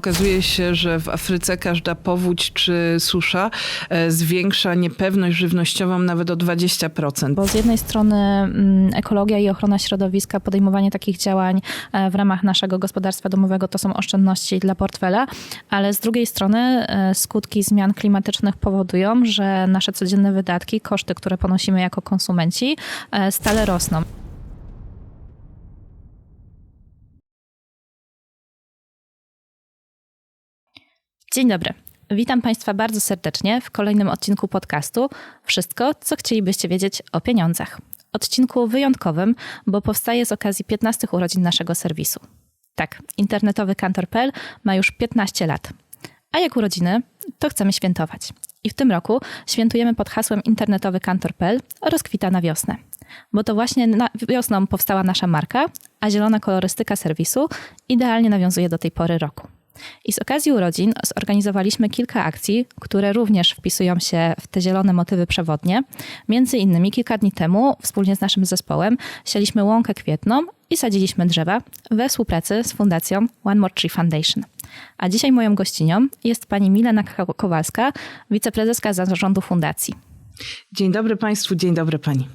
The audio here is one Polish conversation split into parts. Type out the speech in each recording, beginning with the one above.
Okazuje się, że w Afryce każda powódź czy susza e, zwiększa niepewność żywnościową nawet o 20%. Bo z jednej strony mm, ekologia i ochrona środowiska, podejmowanie takich działań e, w ramach naszego gospodarstwa domowego to są oszczędności dla portfela, ale z drugiej strony e, skutki zmian klimatycznych powodują, że nasze codzienne wydatki, koszty, które ponosimy jako konsumenci, stale rosną. Dzień dobry. Witam Państwa bardzo serdecznie w kolejnym odcinku podcastu Wszystko, co chcielibyście wiedzieć o pieniądzach. Odcinku wyjątkowym, bo powstaje z okazji 15 urodzin naszego serwisu. Tak, internetowy kantor.pl ma już 15 lat. A jak urodziny, to chcemy świętować. I w tym roku świętujemy pod hasłem internetowy kantor.pl rozkwita na wiosnę. Bo to właśnie wiosną powstała nasza marka, a zielona kolorystyka serwisu idealnie nawiązuje do tej pory roku. I z okazji urodzin zorganizowaliśmy kilka akcji, które również wpisują się w te zielone motywy przewodnie. Między innymi kilka dni temu wspólnie z naszym zespołem sialiśmy łąkę kwietną i sadziliśmy drzewa we współpracy z fundacją One More Tree Foundation. A dzisiaj moją gościnią jest pani Milena Kowalska, wiceprezeska zarządu fundacji. Dzień dobry Państwu, dzień dobry Pani.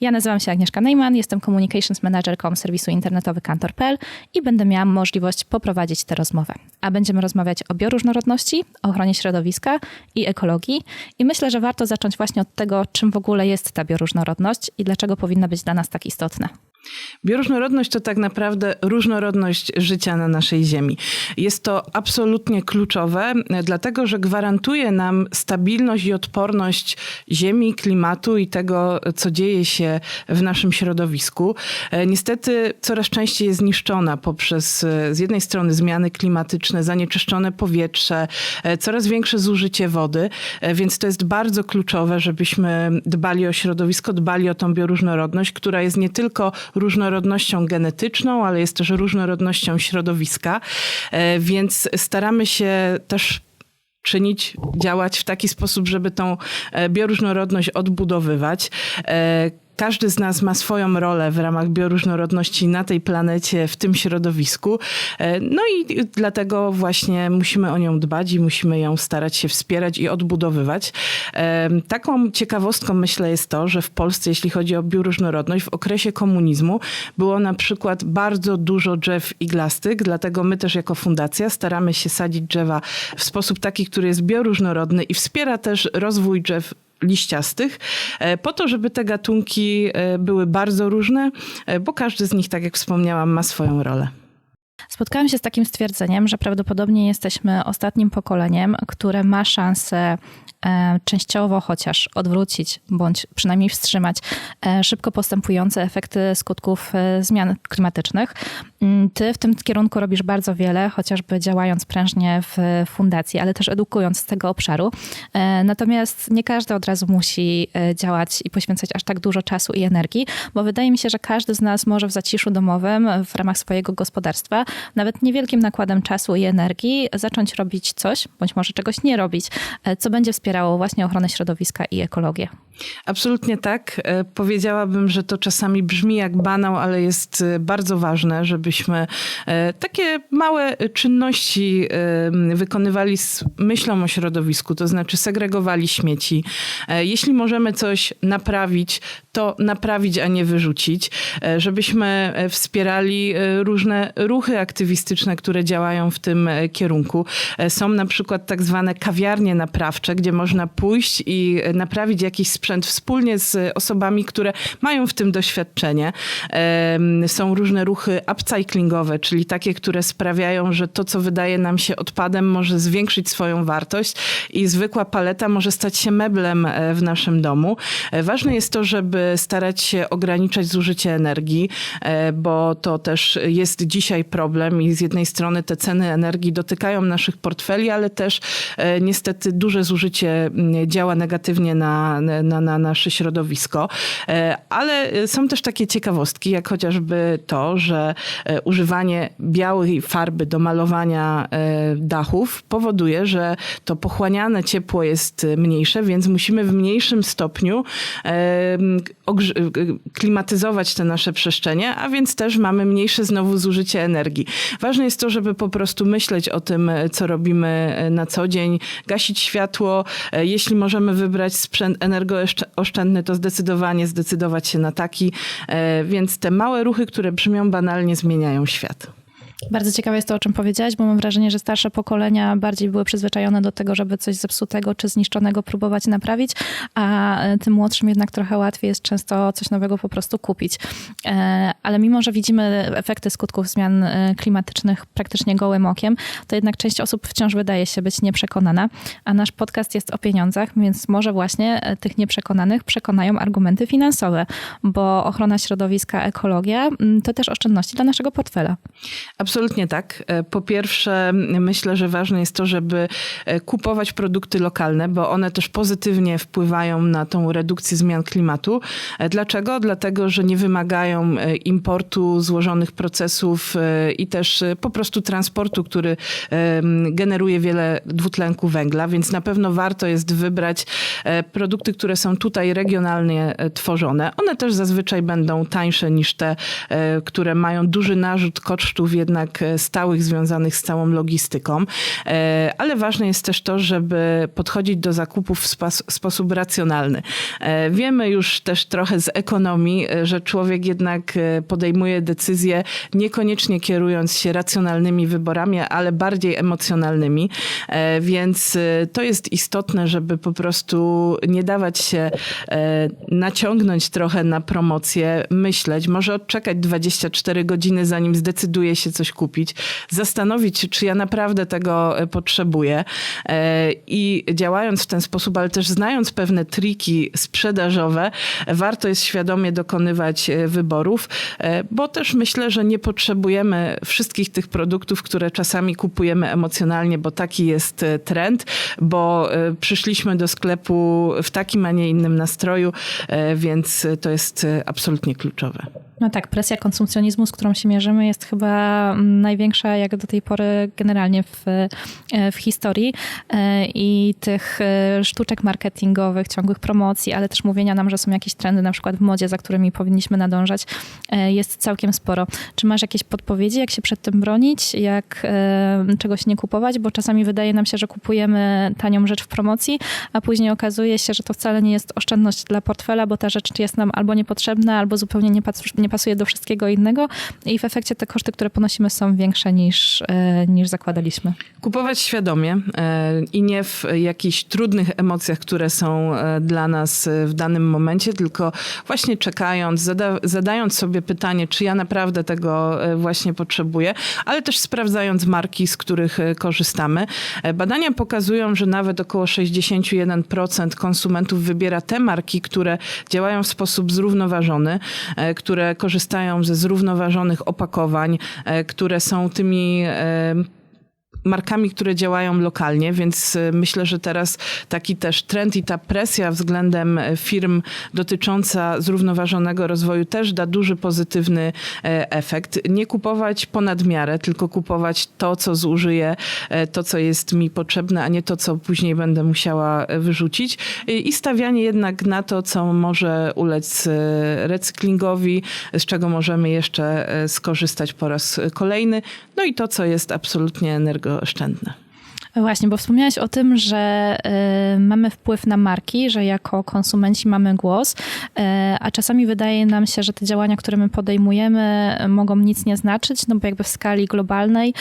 Ja nazywam się Agnieszka Neyman, jestem Communications Managerką serwisu internetowy Kantor.pl i będę miała możliwość poprowadzić tę rozmowę. A będziemy rozmawiać o bioróżnorodności, ochronie środowiska i ekologii. I myślę, że warto zacząć właśnie od tego, czym w ogóle jest ta bioróżnorodność i dlaczego powinna być dla nas tak istotna. Bioróżnorodność to tak naprawdę różnorodność życia na naszej Ziemi. Jest to absolutnie kluczowe, dlatego że gwarantuje nam stabilność i odporność Ziemi, klimatu i tego, co dzieje się w naszym środowisku. E, Niestety coraz częściej jest zniszczona poprzez e, z jednej strony zmiany klimatyczne, zanieczyszczone powietrze, e, coraz większe zużycie wody, więc to jest bardzo kluczowe, żebyśmy dbali o środowisko, dbali o tą bioróżnorodność, która jest nie tylko różnorodnością genetyczną, ale jest też różnorodnością środowiska, E, więc staramy się też czynić, działać w taki sposób, żeby tą e, bioróżnorodność odbudowywać. Każdy z nas ma swoją rolę w ramach bioróżnorodności na tej planecie, w tym środowisku. E, No i dlatego właśnie musimy o nią dbać i musimy ją starać się wspierać i odbudowywać. E, Taką ciekawostką myślę jest to, że w Polsce, jeśli chodzi o bioróżnorodność, w okresie komunizmu było na przykład bardzo dużo drzew iglastych, dlatego my też jako fundacja staramy się sadzić drzewa w sposób taki, który jest bioróżnorodny i wspiera też rozwój drzew liściastych, e, po to, żeby te gatunki e, były bardzo różne, e, bo każdy z nich, tak jak wspomniałam, ma swoją rolę. Spotkałam się z takim stwierdzeniem, że prawdopodobnie jesteśmy ostatnim pokoleniem, które ma szansę częściowo chociaż odwrócić, bądź przynajmniej wstrzymać e, szybko postępujące efekty skutków e, zmian klimatycznych. Mm, Ty w tym kierunku robisz bardzo wiele, chociażby działając prężnie w fundacji, ale też edukując z tego obszaru. E, Natomiast nie każdy od razu musi e, działać i poświęcać aż tak dużo czasu i energii, bo wydaje mi się, że każdy z nas może w zaciszu domowym, w ramach swojego gospodarstwa, nawet niewielkim nakładem czasu i energii zacząć robić coś, bądź może czegoś nie robić, e, co będzie wspierało właśnie ochronę środowiska i ekologię. Absolutnie tak. E, Powiedziałabym, że to czasami brzmi jak banał, ale jest e, bardzo ważne, żebyśmy e, takie małe czynności wykonywali z myślą o środowisku, to znaczy segregowali śmieci. Jeśli możemy coś naprawić, to naprawić, a nie wyrzucić, żebyśmy wspierali różne ruchy aktywistyczne, które działają w tym kierunku. Są na przykład tak zwane kawiarnie naprawcze, gdzie można pójść i e, naprawić jakiś sprzęt wspólnie z osobami, które mają w tym doświadczenie. Są różne ruchy upcyclingowe, czyli takie, które sprawiają, że to, co wydaje nam się odpadem, może zwiększyć swoją wartość i zwykła paleta może stać się meblem e, w naszym domu. E, Ważne jest to, żeby starać się ograniczać zużycie energii, bo to też jest dzisiaj problem i z jednej strony te ceny energii dotykają naszych portfeli, ale też niestety duże zużycie oczywiście działa negatywnie na, na, na nasze środowisko, ale są też takie ciekawostki, jak chociażby to, że używanie białej farby do malowania dachów powoduje, że to pochłaniane ciepło jest mniejsze, więc musimy w mniejszym stopniu klimatyzować te nasze przestrzenie, a więc też mamy mniejsze znowu zużycie energii. Ważne jest to, żeby po prostu myśleć o tym, co robimy na co dzień, gasić światło. Jeśli możemy wybrać sprzęt energooszczędny, to zdecydowanie zdecydować się na taki. Więc te małe ruchy, które brzmią banalnie, zmieniają świat. Bardzo ciekawe jest to, o czym powiedziałaś, bo mam wrażenie, że starsze pokolenia bardziej były przyzwyczajone do tego, żeby coś zepsutego czy zniszczonego próbować naprawić, a tym młodszym jednak trochę łatwiej jest często coś nowego po prostu kupić. E, ale mimo, że widzimy efekty skutków zmian e, klimatycznych praktycznie gołym okiem, to jednak część osób wciąż wydaje się być nieprzekonana, a nasz podcast jest o pieniądzach, więc może właśnie e, tych nieprzekonanych przekonają argumenty finansowe, bo ochrona środowiska, ekologia mm, to też oszczędności dla naszego portfela. Absolutnie tak. E, po pierwsze, myślę, że ważne jest to, żeby e, kupować produkty lokalne, bo one też pozytywnie wpływają na tą redukcję zmian klimatu. E, dlaczego? Dlatego, że nie wymagają importu złożonych procesów i też po prostu transportu, który generuje wiele dwutlenku węgla, więc na pewno warto jest wybrać produkty, które są tutaj regionalnie tworzone. One też zazwyczaj będą tańsze niż te, które mają duży narzut kosztów jednak jednak e, stałych związanych z całą logistyką, e, ale ważne jest też to, żeby podchodzić do zakupów w sposób racjonalny. E, wiemy już też trochę z ekonomii, że człowiek jednak podejmuje decyzje niekoniecznie kierując się racjonalnymi wyborami, ale bardziej emocjonalnymi, więc to jest istotne, żeby po prostu nie dawać się naciągnąć trochę na promocję, myśleć, może odczekać 24 godziny, zanim zdecyduje się coś kupić, zastanowić się, czy ja naprawdę tego e, potrzebuję. E, I działając w ten sposób, ale też znając pewne triki sprzedażowe, warto jest świadomie dokonywać e, wyborów, bo też myślę, że nie potrzebujemy wszystkich tych produktów, które czasami kupujemy emocjonalnie, bo taki jest trend, bo przyszliśmy do sklepu w takim, a nie innym nastroju, więc to jest absolutnie kluczowe. No tak, presja konsumpcjonizmu, z którą się mierzymy, jest chyba największa jak do tej pory generalnie w, w historii. E, i tych e, sztuczek marketingowych, ciągłych promocji, ale też mówienia nam, że są jakieś trendy na przykład w modzie, za którymi powinniśmy nadążać, e, jest całkiem sporo. Czy masz jakieś podpowiedzi, jak się przed tym bronić, jak czegoś nie kupować, bo czasami wydaje nam się, że kupujemy tanią rzecz w promocji, a później okazuje się, że to wcale nie jest oszczędność dla portfela, bo ta rzecz jest nam albo niepotrzebna, albo zupełnie nie, nie pasuje do wszystkiego innego. I w efekcie te koszty, które ponosimy są większe niż, e, niż zakładaliśmy. Kupować świadomie e, i nie w jakichś trudnych emocjach, które są e, dla nas w danym momencie, tylko właśnie czekając, zada, zadając sobie pytanie, czy ja naprawdę tego właśnie potrzebuję, ale też sprawdzając marki, z których korzystamy. Badania pokazują, że nawet około 61% konsumentów wybiera te marki, które działają w sposób zrównoważony, które korzystają ze zrównoważonych opakowań, które są tymi markami, które działają lokalnie, więc y, myślę, że teraz taki też trend i ta presja względem e, firm dotycząca zrównoważonego rozwoju też da duży pozytywny e, efekt. Nie kupować ponad miarę, tylko kupować to, co zużyję, e, to, co jest mi potrzebne, a nie to, co później będę musiała wyrzucić. I stawianie jednak na to, co może ulec recyklingowi, z czego możemy jeszcze skorzystać po raz kolejny. No i to, co jest absolutnie energetyczne gestanden. Właśnie, bo wspomniałaś o tym, że y, mamy wpływ na marki, że jako konsumenci mamy głos, y, a czasami wydaje nam się, że te działania, które my podejmujemy, mogą nic nie znaczyć, no bo jakby w skali globalnej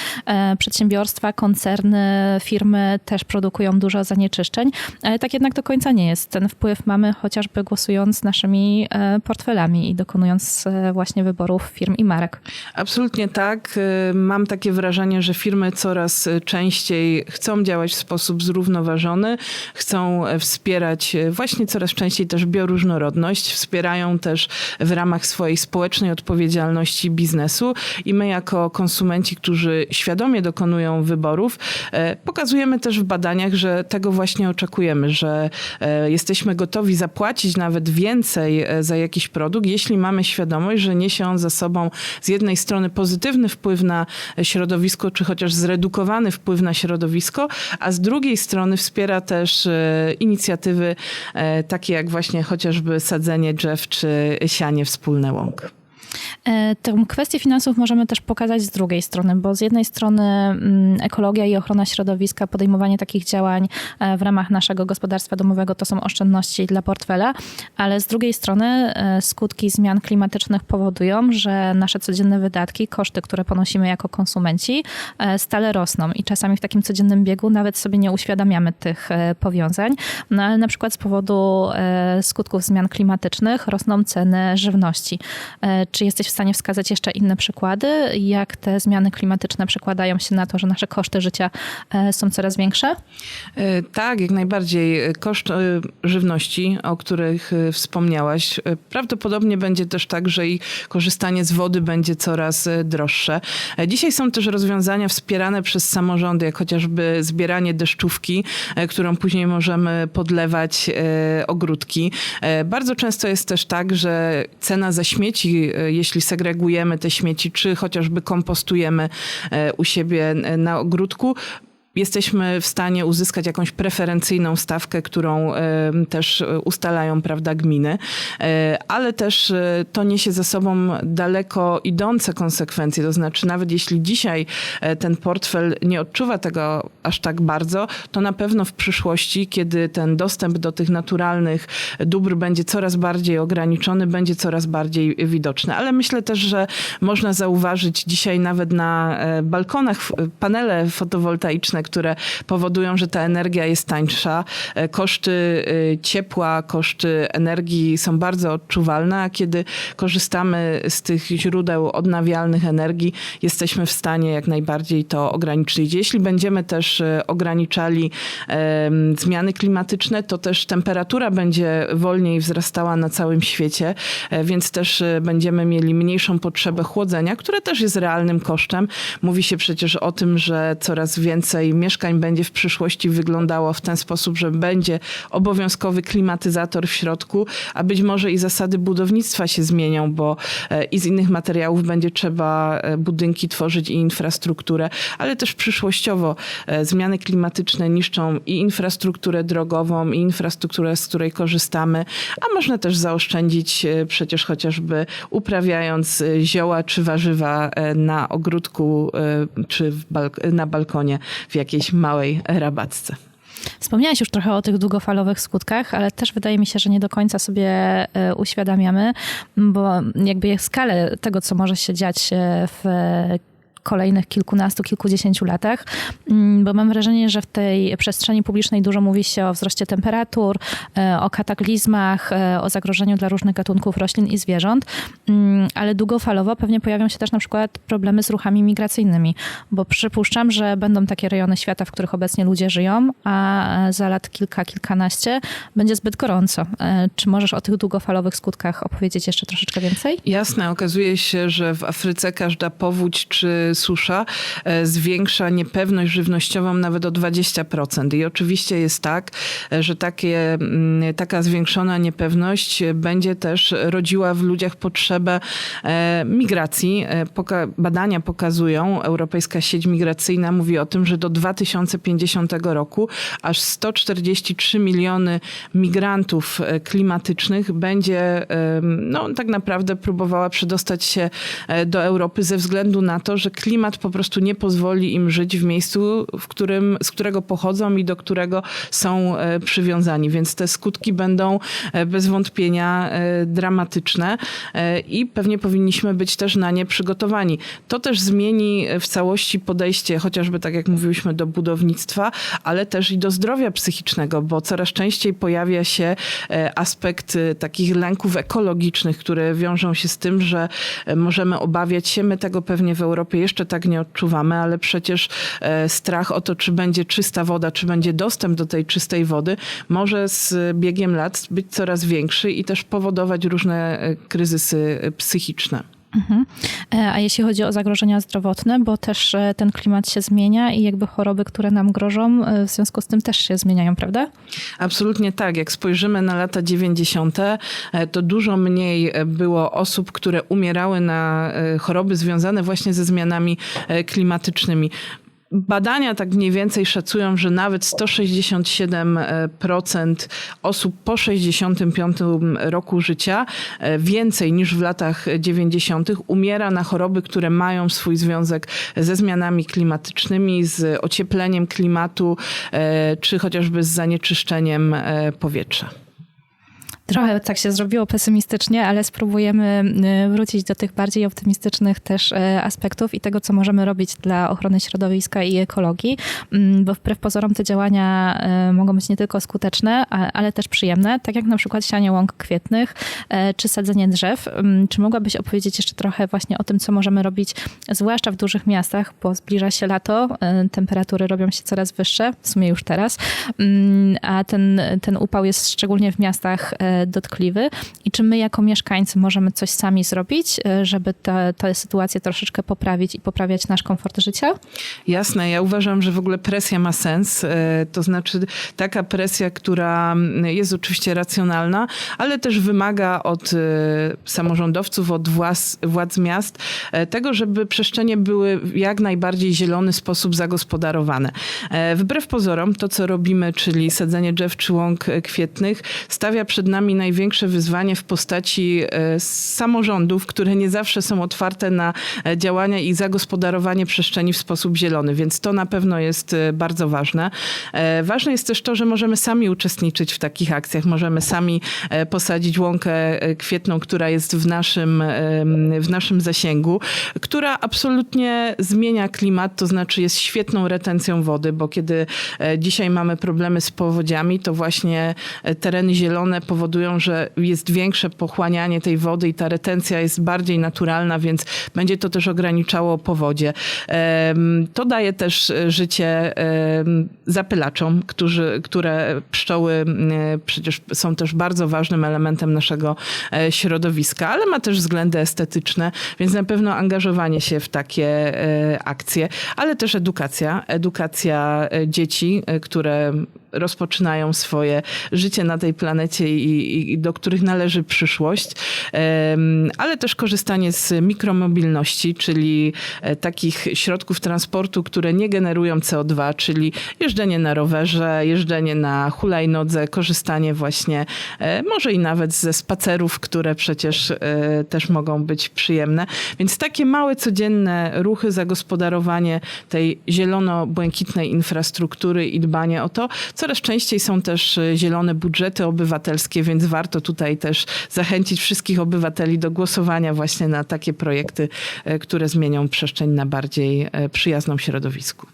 y, przedsiębiorstwa, koncerny, firmy też produkują dużo zanieczyszczeń, ale tak jednak do końca nie jest. Ten wpływ mamy chociażby głosując naszymi portfelami i dokonując właśnie wyborów firm i marek. Absolutnie tak. Mam takie wrażenie, że firmy coraz częściej chcą działać w sposób zrównoważony, chcą e, wspierać e, właśnie coraz częściej też bioróżnorodność, wspierają też w ramach swojej społecznej odpowiedzialności biznesu i my jako konsumenci, którzy świadomie dokonują wyborów, e, pokazujemy też w badaniach, że tego właśnie oczekujemy, że jesteśmy gotowi zapłacić nawet więcej za jakiś produkt, jeśli mamy świadomość, że niesie on za sobą z jednej strony pozytywny wpływ na środowisko, czy chociaż zredukowany wpływ na środowisko, a z drugiej strony wspiera też e, inicjatywy e, takie jak właśnie chociażby sadzenie drzew czy sianie wspólne łąk. E, Tę kwestię finansów możemy też pokazać z drugiej strony, bo z jednej strony mm, ekologia i ochrona środowiska, podejmowanie takich działań e, w ramach naszego gospodarstwa domowego to są oszczędności dla portfela, ale z drugiej strony e, skutki zmian klimatycznych powodują, że nasze codzienne wydatki, koszty, które ponosimy jako konsumenci, stale rosną i czasami w takim codziennym biegu nawet sobie nie uświadamiamy tych powiązań. No ale na przykład z powodu skutków zmian klimatycznych rosną ceny żywności. Czy jesteś w stanie wskazać jeszcze inne przykłady, jak te zmiany klimatyczne przekładają się na to, że nasze koszty życia e, są coraz większe? E, Tak, jak najbardziej. Koszt e, żywności, o których wspomniałaś, prawdopodobnie będzie też tak, że i korzystanie z wody będzie coraz droższe. Dzisiaj są też rozwiązania wspierane przez samorządy, jak chociażby zbieranie deszczówki, którą później możemy podlewać ogródki. Bardzo często jest też tak, że cena za śmieci, jeśli segregujemy te śmieci, czy chociażby kompostujemy e, u siebie e, na ogródku, jesteśmy w stanie uzyskać jakąś preferencyjną stawkę, którą też ustalają prawda, gminy, E, ale też e, to niesie ze sobą daleko idące konsekwencje. To znaczy, nawet jeśli dzisiaj e, ten portfel nie odczuwa tego aż tak bardzo, to na pewno w przyszłości, kiedy ten dostęp do tych naturalnych dóbr będzie coraz bardziej ograniczony, będzie coraz bardziej widoczny. Ale myślę też, że można zauważyć dzisiaj nawet na balkonach panele fotowoltaiczne, które powodują, że ta energia jest tańsza. E, Koszty e, ciepła, koszty energii są bardzo odczuwalne, a kiedy korzystamy z tych źródeł odnawialnych energii, jesteśmy w stanie jak najbardziej to ograniczyć. Jeśli będziemy też e, ograniczali zmiany klimatyczne, to też temperatura będzie wolniej wzrastała na całym świecie, więc też będziemy mieli mniejszą potrzebę chłodzenia, które też jest realnym kosztem. Mówi się przecież o tym, że coraz więcej mieszkań będzie w przyszłości wyglądało w ten sposób, że będzie obowiązkowy klimatyzator w środku, a być może i zasady budownictwa się zmienią, bo e, i z innych materiałów będzie trzeba e, budynki tworzyć i infrastrukturę, ale też przyszłościowo e, zmiany klimatyczne niszczą i infrastrukturę drogową, i infrastrukturę, z której korzystamy, a można też zaoszczędzić przecież chociażby uprawiając zioła czy warzywa na ogródku czy na balkonie w jakiejś małej rabatce. Wspomniałaś już trochę o tych długofalowych skutkach, ale też wydaje mi się, że nie do końca sobie e, uświadamiamy, bo jakby skalę tego, co może się dziać e, w kolejnych kilkunastu, kilkudziesięciu latach, Mm, bo mam wrażenie, że w tej przestrzeni publicznej dużo mówi się o wzroście temperatur, e, o kataklizmach, e, o zagrożeniu dla różnych gatunków roślin i zwierząt, Mm, ale długofalowo pewnie pojawią się też na przykład problemy z ruchami migracyjnymi, bo przypuszczam, że będą takie rejony świata, w których obecnie ludzie żyją, a za lat kilka, kilkanaście będzie zbyt gorąco. E, Czy możesz o tych długofalowych skutkach opowiedzieć jeszcze troszeczkę więcej? Jasne, okazuje się, że w Afryce każda powódź czy susza e, zwiększa niepewność żywnościową nawet o 20%. I oczywiście jest tak, e, że takie, mm, taka zwiększona niepewność będzie też rodziła w ludziach potrzebę e, migracji. Badania pokazują, Europejska Sieć Migracyjna mówi o tym, że do 2050 roku aż 143 miliony migrantów klimatycznych będzie no, tak naprawdę próbowała przedostać się do Europy ze względu na to, że klimat po prostu nie pozwoli im żyć w miejscu, w którym, z którego pochodzą i do którego są e, przywiązani. Więc te skutki będą e, bez wątpienia e, dramatyczne i pewnie powinniśmy być też na nie przygotowani. To też zmieni w całości podejście, chociażby tak jak mówiliśmy, do budownictwa, ale też i do zdrowia psychicznego, bo coraz częściej pojawia się aspekt takich lęków ekologicznych, które wiążą się z tym, że możemy obawiać się, my tego pewnie w Europie jeszcze jeszcze tak nie odczuwamy, ale przecież e, strach o to, czy będzie czysta woda, czy będzie dostęp do tej czystej wody, może z biegiem lat być coraz większy i też powodować różne e, kryzysy e, psychiczne. Mhm. E, A jeśli chodzi o zagrożenia zdrowotne, bo też e, ten klimat się zmienia i jakby choroby, które nam grożą, e, w związku z tym też się zmieniają, prawda? Absolutnie tak. Jak spojrzymy na lata 90., e, to dużo mniej było osób, które umierały na choroby związane właśnie ze zmianami klimatycznymi. Badania tak mniej więcej szacują, że nawet 167% osób po 65 roku życia, e, więcej niż w latach 90., umiera na choroby, które mają swój związek ze zmianami klimatycznymi, z ociepleniem klimatu, e, czy chociażby z zanieczyszczeniem e, powietrza. Trochę tak się zrobiło pesymistycznie, ale spróbujemy y, wrócić do tych bardziej optymistycznych też y, aspektów i tego, co możemy robić dla ochrony środowiska i ekologii, Mm, bo wbrew pozorom te działania y, mogą być nie tylko skuteczne, ale też przyjemne, tak jak na przykład sianie łąk kwietnych czy sadzenie drzew. Mm, Czy mogłabyś opowiedzieć jeszcze trochę właśnie o tym, co możemy robić, zwłaszcza w dużych miastach, bo zbliża się lato, temperatury robią się coraz wyższe, w sumie już teraz, Mm, a ten, ten upał jest szczególnie w miastach dotkliwy. I czy my jako mieszkańcy możemy coś sami zrobić, e, żeby tę sytuację troszeczkę poprawić i poprawiać nasz komfort życia? Jasne, ja uważam, że w ogóle presja ma sens. e, To znaczy taka presja, która jest oczywiście racjonalna, ale też wymaga od e, samorządowców, od władz, władz miast tego, żeby przestrzenie były w jak najbardziej zielony sposób zagospodarowane. Wbrew pozorom, to co robimy, czyli sadzenie drzew czy łąk kwietnych, stawia przed nami największe wyzwanie w postaci e, samorządów, które nie zawsze są otwarte na e, działania i zagospodarowanie przestrzeni w sposób zielony, więc to na pewno jest e, bardzo ważne. Ważne jest też to, że możemy sami uczestniczyć w takich akcjach, możemy sami posadzić łąkę kwietną, która jest w naszym, w naszym zasięgu, która absolutnie zmienia klimat, to znaczy jest świetną retencją wody, bo kiedy dzisiaj mamy problemy z powodziami, to właśnie tereny zielone powodują, że jest większe pochłanianie tej wody i ta retencja jest bardziej naturalna, więc będzie to też ograniczało powodzie. To daje też e, życie zapylaczom, którzy, które pszczoły m, przecież są też bardzo ważnym elementem naszego e, środowiska, ale ma też względy estetyczne, więc na pewno angażowanie się w takie e, akcje, ale też edukacja. Edukacja e, dzieci, e, które rozpoczynają swoje życie na tej planecie i, i do których należy przyszłość, ale też korzystanie z mikromobilności, czyli e, takich środków transportu, które nie generują CO2, czyli jeżdżenie na rowerze, jeżdżenie na hulajnodze, korzystanie właśnie e, może i nawet ze spacerów, które przecież e, też mogą być przyjemne. Więc takie małe codzienne ruchy, zagospodarowanie tej zielono-błękitnej infrastruktury i dbanie o to. Coraz częściej są też e, zielone budżety obywatelskie, więc warto tutaj też zachęcić wszystkich obywateli do głosowania właśnie na takie projekty, e, które zmienią przestrzeń na bardziej e, przyjazną środowisku.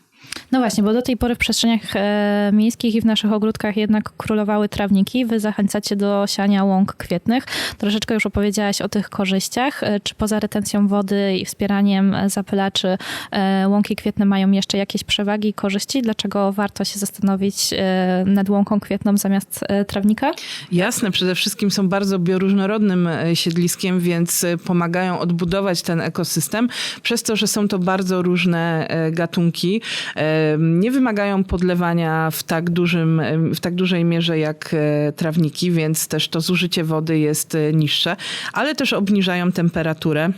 No właśnie, bo do tej pory w przestrzeniach e, miejskich i w naszych ogródkach jednak królowały trawniki. Wy zachęcacie do siania łąk kwietnych. Troszeczkę już opowiedziałaś o tych korzyściach. E, Czy poza retencją wody i wspieraniem e, zapylaczy e, łąki kwietne mają jeszcze jakieś przewagi i korzyści? Dlaczego warto się zastanowić e, nad łąką kwietną zamiast e, trawnika? Jasne, przede wszystkim są bardzo bioróżnorodnym siedliskiem, więc pomagają odbudować ten ekosystem, przez to, że są to bardzo różne gatunki. Nie wymagają podlewania w tak, dużym, w tak dużej mierze jak e, trawniki, więc też to zużycie wody jest e, niższe, ale też obniżają temperaturę.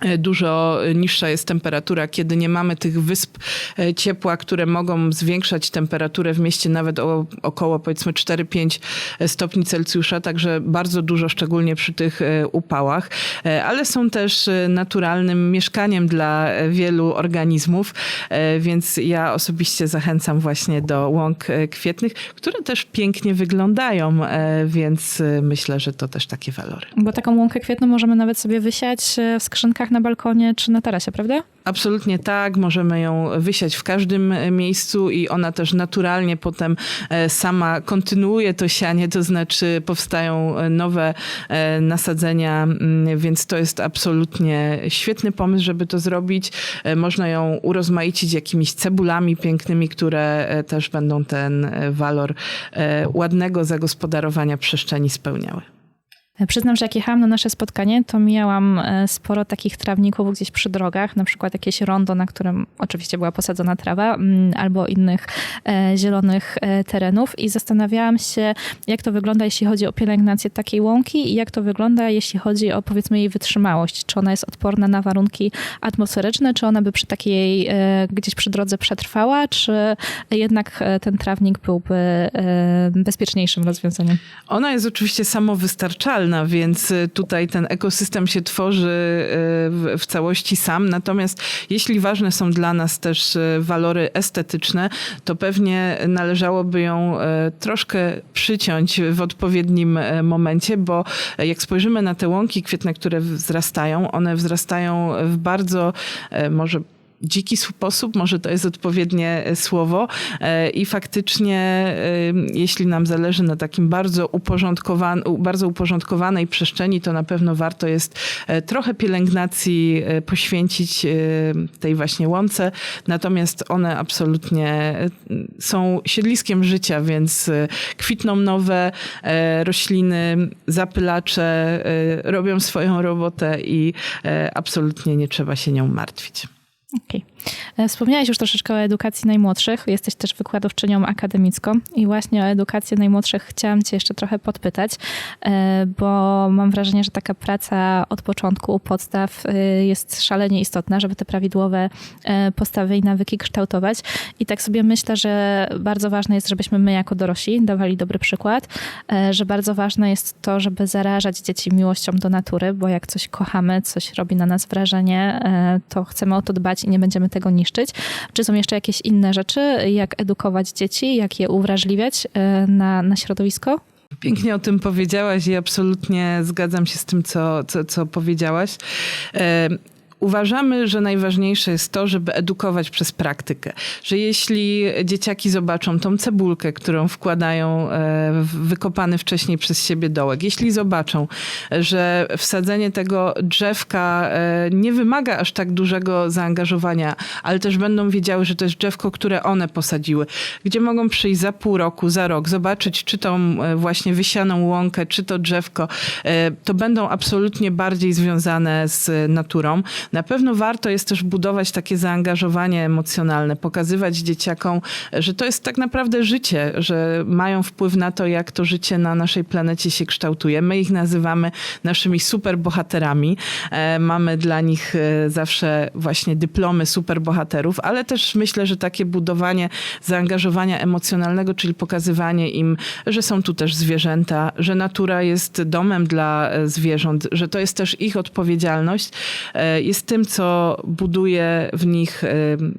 E, Dużo niższa jest temperatura, kiedy nie mamy tych wysp e, ciepła, które mogą zwiększać temperaturę w mieście nawet o około powiedzmy 4-5 stopni Celsjusza, także bardzo dużo, szczególnie przy tych e, upałach, E, ale są też e, naturalnym mieszkaniem dla e, wielu organizmów, e, więc ja osobiście zachęcam właśnie do łąk e, kwietnych, które też pięknie wyglądają, e, więc e, myślę, że to też takie walory. Bo taką łąkę kwietną możemy nawet sobie wysiać e, w skrzynkach warunkach na balkonie czy na tarasie, prawda? Absolutnie tak, możemy ją wysiać w każdym e, miejscu i ona też naturalnie potem e, sama kontynuuje to sianie, to znaczy powstają e, nowe nasadzenia, mm, więc to jest absolutnie świetny pomysł, żeby to zrobić. Można ją urozmaicić jakimiś cebulami pięknymi, które też będą ten walor ładnego zagospodarowania przestrzeni spełniały. Przyznam, że jak jechałam na nasze spotkanie, to mijałam e, sporo takich trawników gdzieś przy drogach, na przykład jakieś rondo, na którym oczywiście była posadzona trawa, mm, albo innych e, zielonych e, terenów i zastanawiałam się, jak to wygląda, jeśli chodzi o pielęgnację takiej łąki i jak to wygląda, jeśli chodzi o powiedzmy jej wytrzymałość. Czy ona jest odporna na warunki atmosferyczne, czy ona by przy takiej gdzieś przy drodze przetrwała, czy jednak ten trawnik byłby bezpieczniejszym rozwiązaniem? Ona jest oczywiście samowystarczalna, więc y, tutaj ten ekosystem się tworzy y, w, całości sam. Natomiast jeśli ważne są dla nas też y, walory estetyczne, to pewnie należałoby ją troszkę przyciąć w odpowiednim momencie, bo jak spojrzymy na te łąki kwietne, które wzrastają, one wzrastają w bardzo może dziki sposób, może to jest odpowiednie e, słowo E, i faktycznie e, jeśli nam zależy na takim bardzo, uporządkowan, bardzo uporządkowanej przestrzeni, to na pewno warto jest trochę pielęgnacji poświęcić tej właśnie łące, natomiast one absolutnie są siedliskiem życia, więc kwitną nowe rośliny, zapylacze robią swoją robotę i absolutnie nie trzeba się nią martwić. Okay. E, Wspomniałaś już troszeczkę o edukacji najmłodszych. Jesteś też wykładowczynią akademicką i właśnie o edukację najmłodszych chciałam cię jeszcze trochę podpytać, e, bo mam wrażenie, że taka praca od początku u podstaw e, jest szalenie istotna, żeby te prawidłowe postawy i nawyki kształtować. I tak sobie myślę, że bardzo ważne jest, żebyśmy my jako dorośli dawali dobry przykład, że bardzo ważne jest to, żeby zarażać dzieci miłością do natury, bo jak coś kochamy, coś robi na nas wrażenie, to chcemy o to dbać i nie będziemy tego niszczyć. Czy są jeszcze jakieś inne rzeczy, jak edukować dzieci, jak je uwrażliwiać e, na, na środowisko? Pięknie o tym powiedziałaś i absolutnie zgadzam się z tym, co, co, co powiedziałaś. Uważamy, że najważniejsze jest to, żeby edukować przez praktykę. Że jeśli dzieciaki zobaczą tą cebulkę, którą wkładają e, w wykopany wcześniej przez siebie dołek, jeśli zobaczą, że wsadzenie tego drzewka e, nie wymaga aż tak dużego zaangażowania, ale też będą wiedziały, że to jest drzewko, które one posadziły, gdzie mogą przyjść za pół roku, za rok, zobaczyć, czy tą e, właśnie wysianą łąkę, czy to drzewko, to będą absolutnie bardziej związane z naturą. Na pewno warto jest też budować takie zaangażowanie emocjonalne, pokazywać dzieciakom, że to jest tak naprawdę życie, że mają wpływ na to, jak to życie na naszej planecie się kształtuje. My ich nazywamy naszymi superbohaterami. E, Mamy dla nich e, zawsze właśnie dyplomy superbohaterów, ale też myślę, że takie budowanie zaangażowania emocjonalnego, czyli pokazywanie im, że są tu też zwierzęta, że natura jest domem dla e, zwierząt, że to jest też ich odpowiedzialność, e, jest tym, co buduje w nich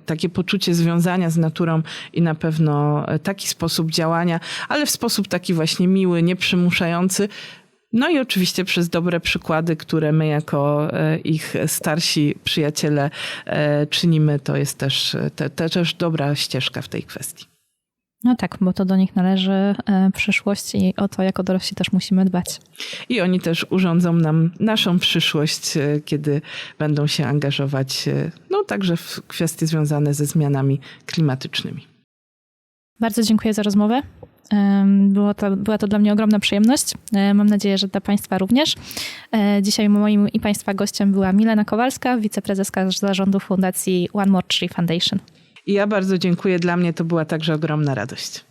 takie poczucie związania z naturą i na pewno e, taki sposób działania, ale w sposób taki właśnie miły, nieprzymuszający. No i oczywiście przez dobre przykłady, które my jako e, ich starsi przyjaciele e, czynimy, to jest też, te, te też dobra ścieżka w tej kwestii. No tak, bo to do nich należy e, przyszłość i o to jako dorośli też musimy dbać. I oni też urządzą nam naszą przyszłość, e, kiedy będą się angażować, e, no także w kwestie związane ze zmianami klimatycznymi. Bardzo dziękuję za rozmowę. Było to, była to dla mnie ogromna przyjemność. Mam nadzieję, że dla Państwa również. Dzisiaj moim i Państwa gościem była Milena Kowalska, wiceprezeska zarządu Fundacji One More Tree Foundation. I ja bardzo dziękuję. Dla mnie to była także ogromna radość.